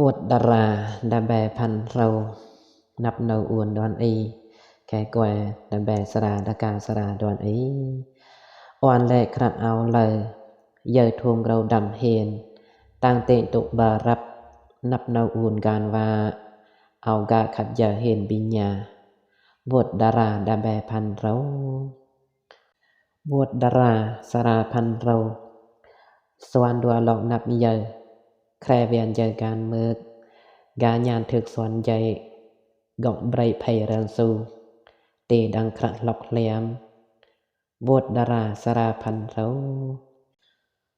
วดดาราดับแบพันเรา นับเนาอวนดอนอีแก่กว่าดาแบสราดกาสราดอนอีอวานแลครับเอาเลยยยทวงเราดำเฮนตางเตนตุบารับ นับเนาอวนการว่า เอากาขัดยาเฮนบิญญา บทดาราดับแบพันเรา บทดาราสราพันเรา สวนดัวหลอกนับเยอ krävjandjagan mök, ganyan thược xoan dạy, gọng bray phay ràng su, tê đăng khẳng lọc liam, vuốt đà ra xa ra phần râu,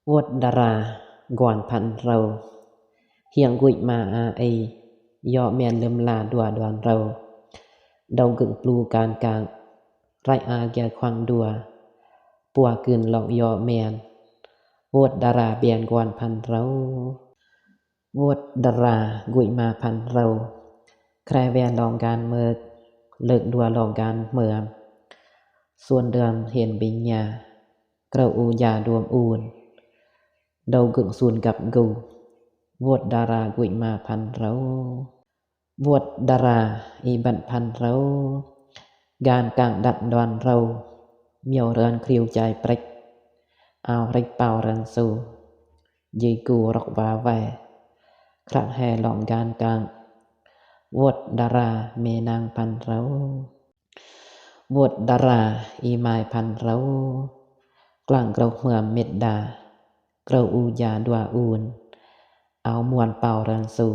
vuốt đà ra gọn phần râu, hiện gụi mà à ấy, dọ mẹn lầm là đùa đoàn râu, đầu gựng plu can càng, rải à gà khoang đùa, bùa cơn lọc dọ mẹn, vuốt đà ra bèn gọn phần râu, วดดងួតតារាគួយម៉ាផាន់រោក្រែវែនឡងอเลิกดัวลองการเมื่อส่วนเดือมเห็นบิญญา กระอูยาดวมอูนเดากึ่งส่วนกับกู วดดารากุยมาพันเรา วดดาราอีบันพันเราการกลางดัดดอนเราเมียวเรือนคลิวใจปริกเอาไรเป่าเรือนสูยีกูรกวาแวกระแห่หลอมการกลาง วดดาราเมนางพันเราวดดาราอีมายพันเรากลางเกลาเมือเม็ดดาเกลาอูยาดวาอูนเอามวนเป่ารังสู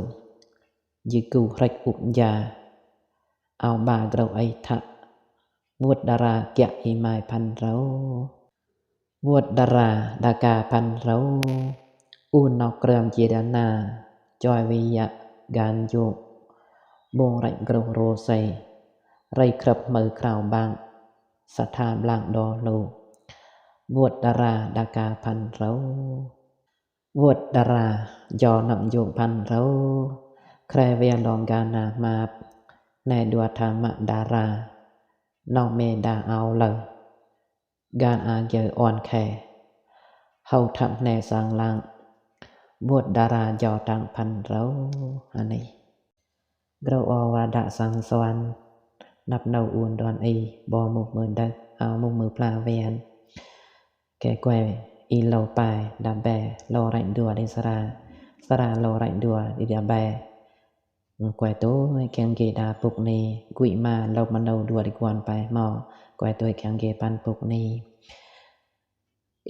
ยิกูไรอุบยา เอาบาเกลาไอทะวดดาราเกียอีมายพันเราวดดาราดากาพันเราอูนนอกเกรมเจดานาจอยวิยะกันโยบงไรกรงโรไซไรครับมือคราวบางสัทธาบลางดอโลบวดดาราดากาพันเราบวดดารายอนำโยงพันเราใครเวียนลองกานามาในดวธรรมดารา นองเมดาเอาเลยการอาเยออ่อนแข่เฮาทำในสังลังบวชดาราจอตังพันเราอันนี้ เราอวาดะสังสวรรค์นับเนาอุนดอนอี บอมุกมือดักเอามุกมือปลาเวียนแก่แกวอีเราไปดับแบลลไรดัวดิสราสรารลไรดัวดิดับแบกวยตัวแข็งเกดาปุกนีกุยมาเรามันเอาดัวดิกวนไปหมอแกวตัวแข็งเกปันปุกนี้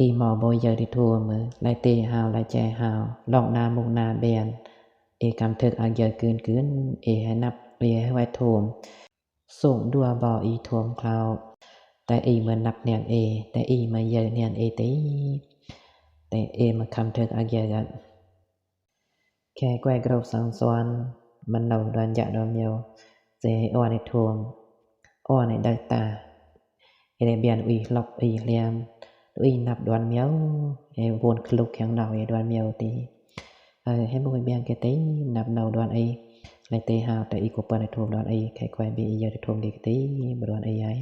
อีหมอโบเยอดิทัวมือไลเตีหาวไลแจหาว ลอกนามุกนาเบียนเอกำเถิดอากเยอกืนกืนเอให้นับเรียให้ไว้โทม ส่งดัวบออีทวมคราวแต่อีเหมือนนับเนียนเอแต่อีมาเยอเนียนเอตีแต่เอมาคำเถิดอากเยอกัน แค่แกวกรบสังสวนมันเนาดอนยะดอนเมียวเจอ้อในทวมอ้อในดักตาเอเดเบียนอีหลอกอีเลียมវិញណាប់ đoàn មៀវហេវូនក្លុកខាងណៅឯ đoàn មៀវទីហើយហេមួយមានគេទីណាប់ណៅ đoàn អីលេទេហាតែអ៊ីកូប៉ានទៅធំ đoàn អីខែខ្វែប៊ីយើទៅធំគេទីមិន đoàn អីហើយ